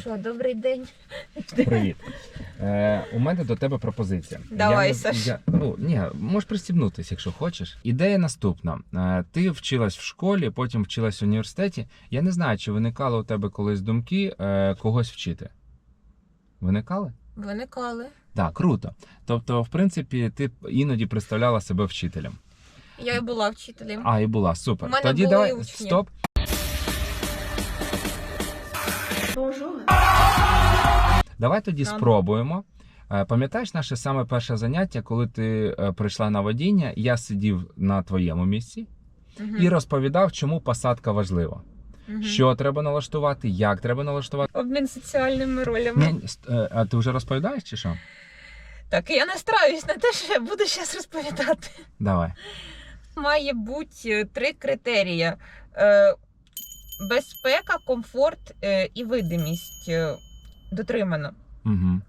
Що, добрий день. Привіт. Е, у мене до тебе пропозиція. Давай, я, Саш. Я, ну, ні, можеш пристібнутися, якщо хочеш. Ідея наступна: е, ти вчилась в школі, потім вчилась в університеті. Я не знаю, чи виникали у тебе колись думки е, когось вчити. Виникали? Виникали. Так, круто. Тобто, в принципі, ти іноді представляла себе вчителем. Я і була вчителем. А, і була супер. У мене Тоді були давай учні. стоп. Давай тоді Ладно. спробуємо. Е, Пам'ятаєш наше саме перше заняття, коли ти е, прийшла на водіння, я сидів на твоєму місці Мгм. і розповідав, чому посадка важлива. Мгм. Що треба налаштувати, як треба налаштувати. Обмін соціальними ролями. Ні, ст- е, а ти вже розповідаєш чи що? Так, я настраюсь на те, що я буду зараз розповідати. Давай. Має бути е, три критерії: безпека, комфорт е, і видимість е, дотримано. Угу.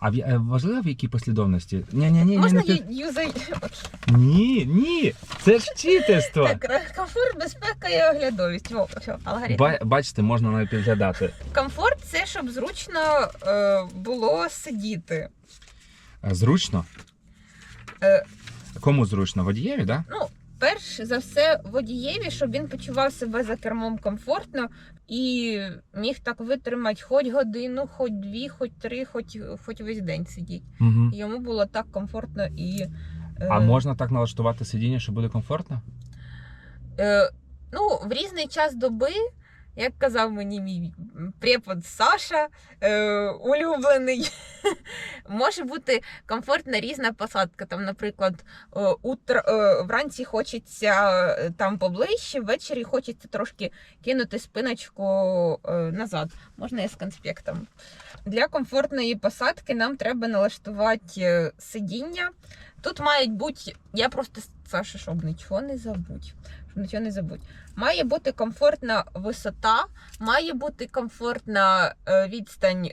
А в, важливо в якій послідовності? Ні, ні, ні, Можна ні, юзай? ні, ні, це ж вчительство. Так, комфорт, безпека і оглядовість. О, все, алгоритм. Ба- бачите, можна навіть підглядати. Комфорт це щоб зручно е, було сидіти. Зручно? Е, Кому зручно? Водієві, так? Ну, перш за все, водієві, щоб він почував себе за кермом комфортно і міг так витримати хоч годину, хоч дві, хоч три, хоч, хоч весь день сидіти. Угу. Йому було так комфортно і. е, А можна так налаштувати сидіння, що буде комфортно? Е, ну, в різний час доби, як казав мені мій препод Саша, е, улюблений, може бути комфортна різна посадка. Там, наприклад, е, утро, е, вранці хочеться е, там поближче, ввечері хочеться трошки кинути спиночку е, назад. Можна я з конспектом. Для комфортної посадки нам треба налаштувати е, сидіння. Тут мають бути, я просто Саша, щоб нічого не забудь. Щоб нічого не забудь. Має бути комфортна висота, має бути комфортна е, відстань,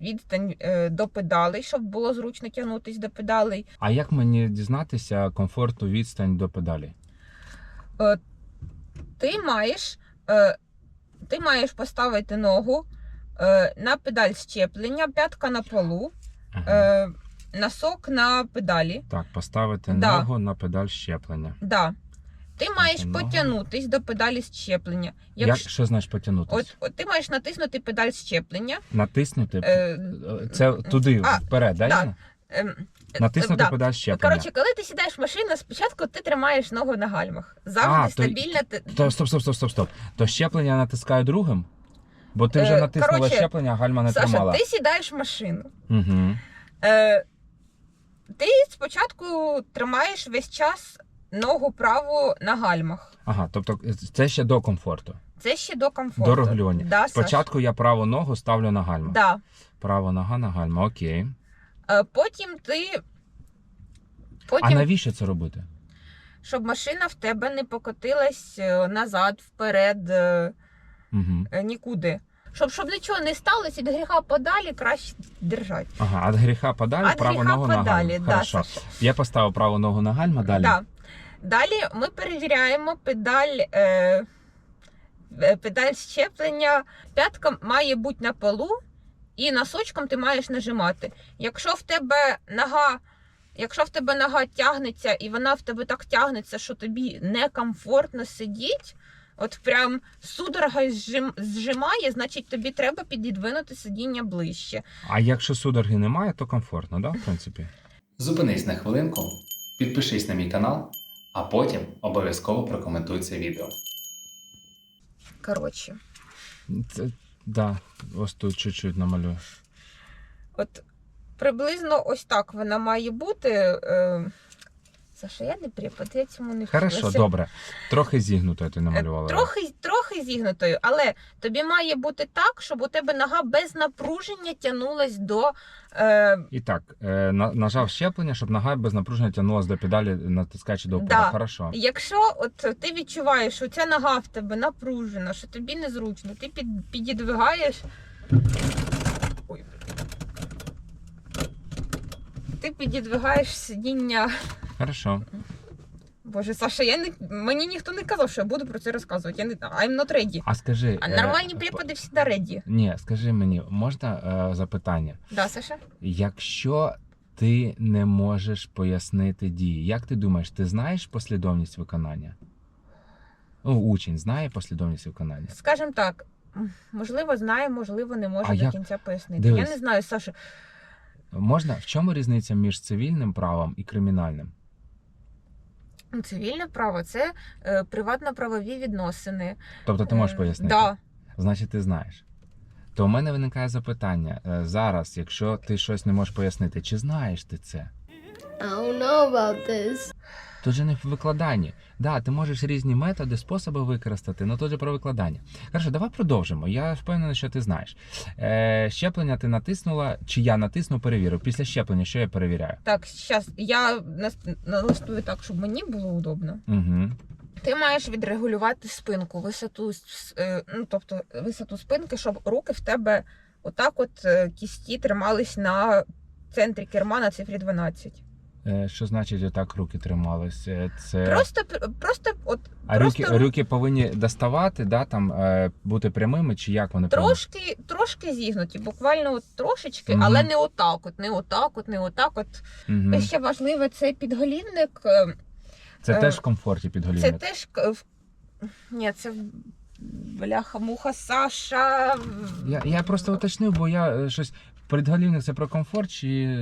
відстань е, до педалей, щоб було зручно тягнутися до педалей. А як мені дізнатися комфортну відстань до педалі? Ти маєш, ти маєш поставити ногу на педаль щеплення, п'ятка на полу, Ага. е, носок на педалі. Так, поставити да. ногу на педаль щеплення. Да. Ти маєш ногу. потягнутись до педалі щеплення. Як, Якщо що значить потягнутися? от, от ти маєш натиснути педаль щеплення. Натиснути Е, це туди, а, вперед, да? да. Ем, е, Натиснути да. педаль щеплення. Коротше, коли ти сідаєш в машину, спочатку ти тримаєш ногу на гальмах. Завжди А, то- ти- То стоп, стоп, стоп, стоп, стоп. То щеплення натискаю другим? Бо ти вже Е, натиснула коротше, щеплення, а гальма не Саша, тримала. ти сідаєш в машину. Угу. Е, ти спочатку тримаєш весь час ногу праву на гальмах. Ага, тобто це ще до комфорту. Це ще до комфорту. До регулювання. Да? Спочатку я праву ногу ставлю на гальма. Да. Права нога на гальма, окей. Е, потім ти. А навіщо це робити? щоб машина в тебе не покотилась е, назад, вперед, е, Угу. е, нікуди. Щоб, щоб нічого не сталося, від гріха подалі краще держати. Ага, від гріха подалі, Від праву гріха ногу на гальма. да, Хорошо. Саша. Я поставив праву ногу на гальма, далі. Да. Далі ми перевіряємо педаль, е, е, педаль щеплення. П'ятка має бути на полу, і носочком ти маєш нажимати. Якщо в тебе нога. Якщо в тебе нога тягнеться і вона в тебе так тягнеться, що тобі некомфортно сидіти, от прям судорога зжим- зжимає, значить тобі треба підідвинути сидіння ближче. А якщо судороги немає, то комфортно, да, в принципі? Зупинись на хвилинку, підпишись на мій канал, а потім обов'язково прокоментуй це відео. Коротше, Це, да, ось тут чуть-чуть намалюю. От приблизно ось так вона має бути. Е... Саша, я не препод, я цьому не Хорошо, вчилася. добре. Трохи зігнуто ти Е, намалювала. Трохи, трохи зігнутою, але тобі має бути так, щоб у тебе нога без напруження тягнулась до. Е... І так, е, на- нажав щеплення, щоб нога без напруження тягнулася до педалі, натискаючи до вперед. Да. Хорошо. Якщо от ти відчуваєш, що ця нога в тебе напружена, що тобі незручно, ти під, підідвигаєш. Ой. Ти підідвигаєш сидіння Хорошо. Боже, Саша, я не мені ніхто не казав, що я буду про це розказувати. Я не I'm not ready. А скажи. А е, нормальні п- препади завжди ready. Ні, скажи мені, можна е, запитання? Да, Саша? Якщо ти не можеш пояснити дії, як ти думаєш, ти знаєш послідовність виконання? Ну, учень знає послідовність виконання. Скажем так, можливо, знає, можливо, не може А до як? кінця пояснити. Дивись. Я не знаю, Саша. Можна? В чому різниця між цивільним правом і кримінальним? Ну, Цивільне право це е, приватно-правові відносини. Тобто ти можеш Е, пояснити? Да. Значить, ти знаєш. То в мене виникає запитання е, зараз, якщо ти щось не можеш пояснити, чи знаєш ти це? I don't know about this. Тут же не в викладанні. Да, ти можеш різні методи, способи використати, але тут же про викладання. Хорошо, давай продовжимо. Я впевнений, що ти знаєш. Е, щеплення ти натиснула, чи я натисну, перевірю. Після щеплення, що я перевіряю? Так, зараз я налаштую так, щоб мені було удобно. Угу. Ти маєш відрегулювати спинку, висоту, е, ну, тобто висоту спинки, щоб руки в тебе отак от е, кісті тримались на центрі керма на цифрі 12. Е, що значить отак руки тримались? Е, Це... Просто, просто от а просто руки, руки повинні доставати, да, там, е, бути прямими, чи як вони повинні? трошки, трошки зігнуті, буквально от трошечки, Мгм. але не отак, от, не отак, от, не отак. От. Мгм. Ще важливо, цей підголівник. Це е, теж в комфорті підголівник. Це теж ні, це бляха-муха Саша. Я, я просто уточнив, бо я щось. Підголівник це про комфорт, чи,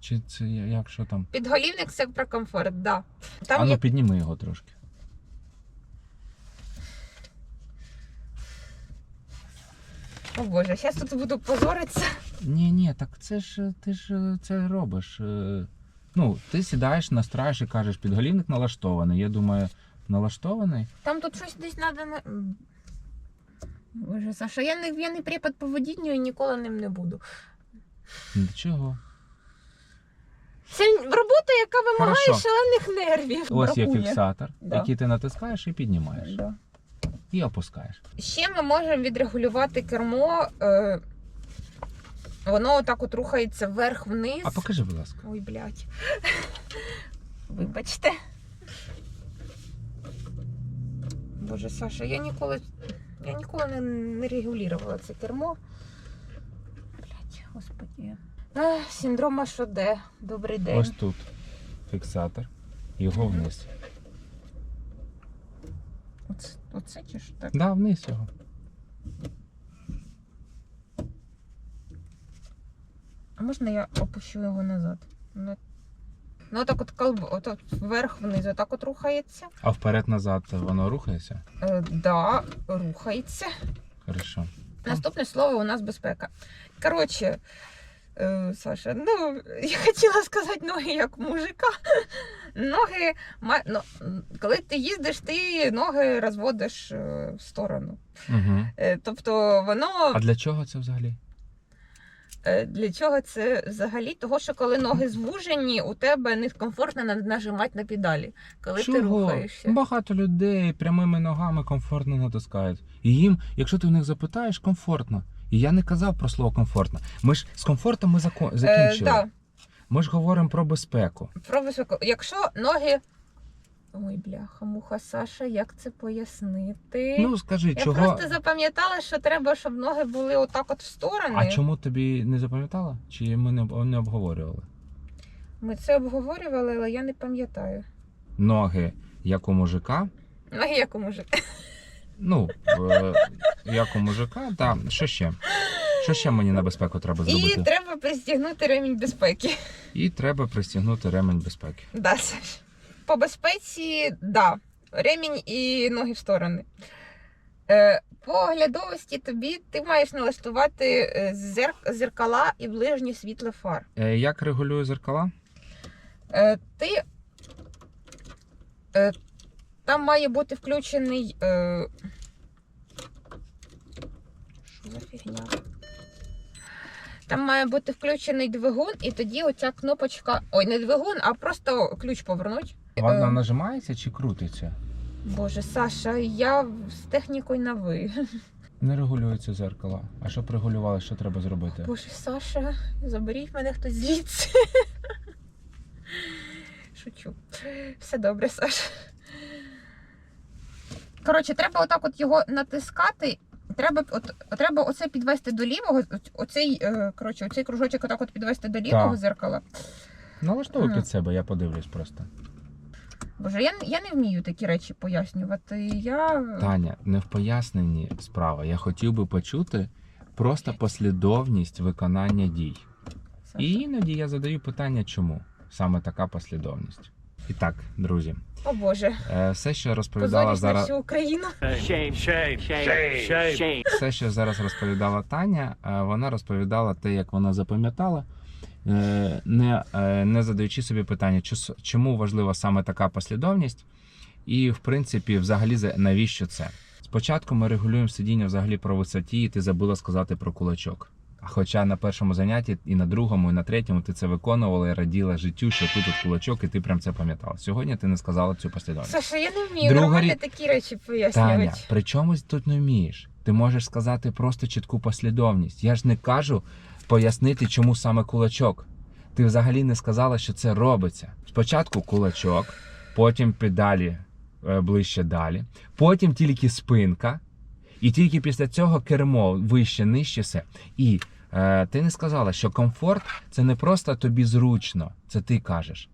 чи це як що там? Підголівник це про комфорт, да. Там а ну є підніми його трошки. О Боже, зараз тут буду позоритися. Ні, ні, так це ж ти ж е, це робиш. е. Ну, ти сідаєш, настраєш і кажеш, підголівник налаштований. Я думаю, налаштований. Там тут щось десь треба на. Боже, Саша, я не, я не препод по водінню і ніколи ним не буду. Для чого? Це робота, яка вимагає Хорошо. шалених нервів. Ось є фіксатор, Да. який ти натискаєш і піднімаєш. Да. І опускаєш. Ще ми можемо відрегулювати кермо. Е, воно отак от рухається вверх-вниз. А покажи, будь ласка. Ой, блядь. Вибачте. Боже, Саша, я ніколи. Я ніколи не, не регулювала це кермо. Блядь, господи. Ех, синдром АШД. Добрий день. Ось тут фіксатор. Його вниз. Оце, оце чи що так? Да, вниз його. А можна я опущу його назад? Ну, ну отак от колб, отак вверх-вниз, отак от рухається. А вперед-назад воно рухається? Е, да, рухається. Хорошо. Наступне слово у нас безпека. Коротше, Саша, ну, я хотіла сказати ноги як мужика. Ноги, ну, коли ти їздиш, ти ноги розводиш е, в сторону. Угу. Е, Тобто воно А для чого це взагалі? е, для чого це взагалі? Того, що коли ноги звужені, у тебе некомфортно нажимати на педалі, коли ти рухаєшся. Багато людей прямими ногами комфортно натискають. І їм, якщо ти в них запитаєш, комфортно. І я не казав про слово комфортно. Ми ж з комфортом ми зако- Е, закінчили. да, Ми ж говоримо про безпеку. про високо. Якщо ноги. Ой, бляха, муха Саша, як це пояснити? Ну скажи, Я чого. просто запам'ятала, що треба, щоб ноги були отак от в сторони. А чому тобі не запам'ятала? Чи ми не, об- не обговорювали? Ми це обговорювали, але я не пам'ятаю. Ноги як у мужика. Ноги як у мужика. Ну, е, як у мужика, так. Що ще? Що ще мені на безпеку треба зробити? І треба пристігнути ремінь безпеки. І треба пристігнути ремень безпеки. Да, Саш. По безпеці, да. Ремінь і ноги в сторони. Е, по оглядовості тобі ти маєш налаштувати е, зерк- зеркала і ближнє світло фар. Е, як регулюю зеркала? Е, ти е, там має бути включений. Е, що за фігня? Там має бути включений двигун, і тоді оця кнопочка. Ой, не двигун, а просто ключ повернуть. Вона Е, нажимається чи крутиться? Боже, Саша, я з технікою на ви. Не регулюється зеркало. А щоб регулювали, що треба зробити? Боже, Саша, заберіть мене хтось звідси. Шучу. Все добре, Саш. Коротше, треба отак от його натискати. Треба, от, треба оце підвести до лівого, оцей, е, коротше, оцей кружочок отак от підвести до лівого Так. зеркала. Налаштовуй під себе, я подивлюсь просто. Боже, я, я не вмію такі речі пояснювати. Я... Таня, не в поясненні справа. Я хотів би почути просто послідовність виконання дій. Саша. І іноді я задаю питання, чому саме така послідовність. І так, друзі, О Боже, е, все, що розповідала позоріш на зараз, всю Україну. Shame, shame, shame, shame, shame. все, що зараз розповідала Таня, е, вона розповідала те, як вона запам'ятала, е, не, е, не задаючи собі питання, чому важлива саме така послідовність, і в принципі, взагалі, за- навіщо це? Спочатку ми регулюємо сидіння взагалі про висоті, і ти забула сказати про кулачок. Хоча на першому занятті, і на другому, і на третьому ти це виконувала і раділа життю, що тут от кулачок, і ти прям це пам'ятала. Сьогодні ти не сказала цю послідовність. Саша, я не вмію Друга нормально рі- такі речі пояснювати. Таня, при чомусь тут не вмієш. Ти можеш сказати просто чітку послідовність. Я ж не кажу пояснити, чому саме кулачок. Ти взагалі не сказала, що це робиться. Спочатку кулачок, потім педалі е, ближче далі, потім тільки спинка, і тільки після цього кермо вище, нижче все. І ти не сказала, що комфорт це не просто тобі зручно, це ти кажеш.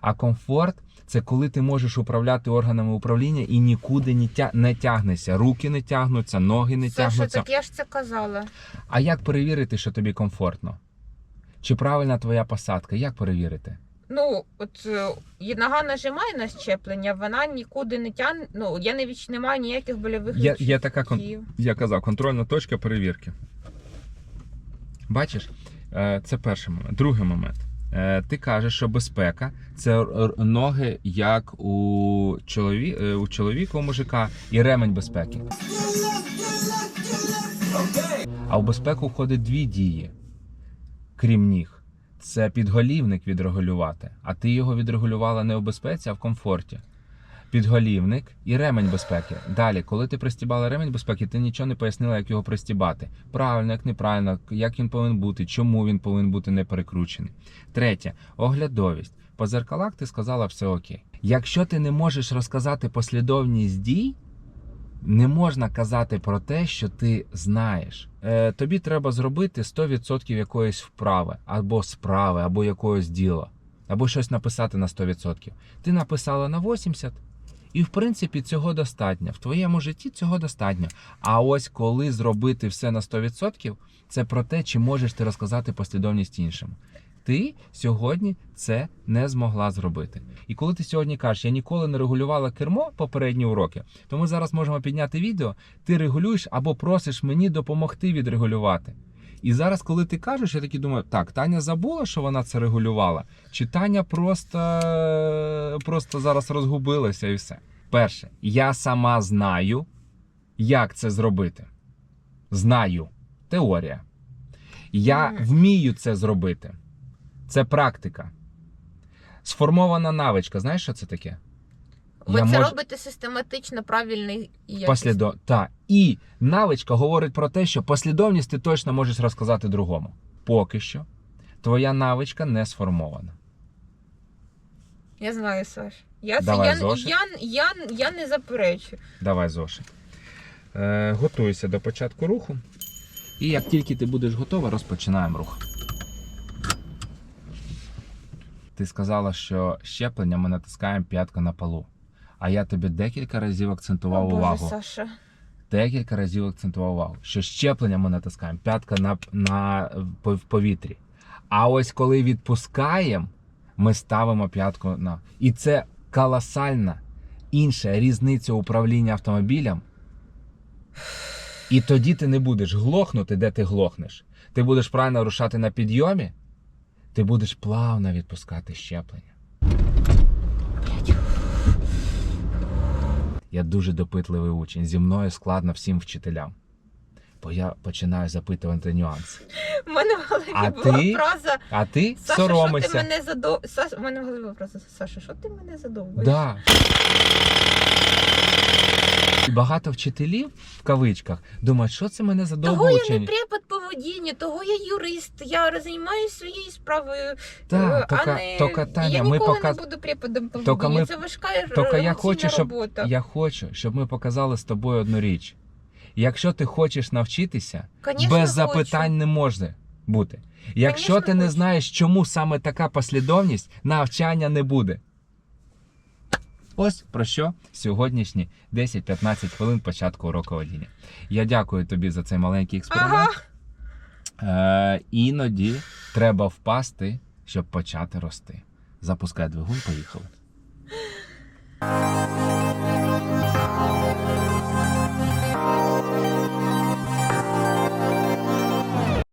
А комфорт це коли ти можеш управляти органами управління і нікуди не, тя... не тягнешся. Руки не тягнуться, ноги не Саша, тягнуться. так я ж це казала. А як перевірити, що тобі комфортно? Чи правильна твоя посадка? Як перевірити? Ну, от е, і нога нажимає на щеплення, вона нікуди не тягне. Ну, я не немає ніяких больових Є, є така кон... я казав, контрольна точка перевірки. Бачиш, Е, це перший момент. Другий момент. Е, Ти кажеш, що безпека це ноги як у, чолові... е, у чоловіка, у мужика, і ремень безпеки. А в безпеку входить дві дії, крім ніг. Це підголівник відрегулювати, а ти його відрегулювала не в безпеці, а в комфорті. Підголівник і ремень безпеки. Далі, коли ти пристібала ремень безпеки, ти нічого не пояснила, як його пристібати. Правильно, як неправильно, як він повинен бути, чому він повинен бути не перекручений. Третє оглядовість. По зеркалах ти сказала все окей. Якщо ти не можеш розказати послідовність дій, не можна казати про те, що ти знаєш. Е, тобі треба зробити 100% якоїсь вправи, або справи, або якогось діла, або щось написати на 100%. Ти написала на 80%, і в принципі цього достатньо. В твоєму житті цього достатньо. А ось коли зробити все на 100%, це про те, чи можеш ти розказати послідовність іншим. Ти сьогодні це не змогла зробити. І коли ти сьогодні кажеш, я ніколи не регулювала кермо попередні уроки, то ми зараз можемо підняти відео, ти регулюєш або просиш мені допомогти відрегулювати. І зараз, коли ти кажеш, я такий думаю, так, Таня забула, що вона це регулювала, чи Таня просто, просто зараз розгубилася і все. Перше, я сама знаю, як це зробити. Знаю. Теорія. Я вмію це зробити. Це практика. Сформована навичка. Знаєш, що це таке? Ви Я це мож- робите систематично, правильно і якісно. Послідо... Та. І навичка говорить про те, що послідовність ти точно можеш розказати другому. Поки що твоя навичка не сформована. Я знаю, Саш. Я, Давай, я, зошит. я, я, я не заперечую. Давай зошит. Е, готуйся до початку руху. І як тільки ти будеш готова, розпочинаємо рух. Ти сказала, що щеплення ми натискаємо п'ятка на полу. А я тобі декілька разів акцентував О, Боже, увагу. Саша. декілька разів акцентував увагу, що щеплення ми натискаємо п'ятка на, на в повітрі. А ось коли відпускаємо, ми ставимо п'ятку на. І це колосальна інша різниця управління автомобілем. І тоді ти не будеш глохнути, де ти глохнеш. Ти будеш правильно рушати на підйомі, ти будеш плавно відпускати щеплення. Я дуже допитливий учень. Зі мною складно всім вчителям. Бо я починаю запитувати нюанси. У мене в голові А була ти? фраза. А ти Саша, що соромишся. ти мене задов... Саша, у мене в голові була фраза. Саша, що ти мене задовбуєш? Да. І багато вчителів в кавичках думають, що це мене за довго Того я не препод поведіння, того я юрист, я займаюся своєю справою. Так, е, тока- не... тока, Таня, я ми ніколи показ- не буду преподом Тока поведіння. ми- Це важка Тока я хочу, щоб робота. я хочу, щоб ми показали з тобою одну річ. Якщо ти хочеш навчитися, Конечно, без хочу. запитань не може бути. Якщо Конечно, ти не хочу. знаєш, чому саме така послідовність, навчання не буде. Ось про що сьогоднішні 10-15 хвилин початку уроку водіння. Я дякую тобі за цей маленький експеримент. Ага. Е, іноді треба впасти, щоб почати рости. Запускай двигун, поїхали.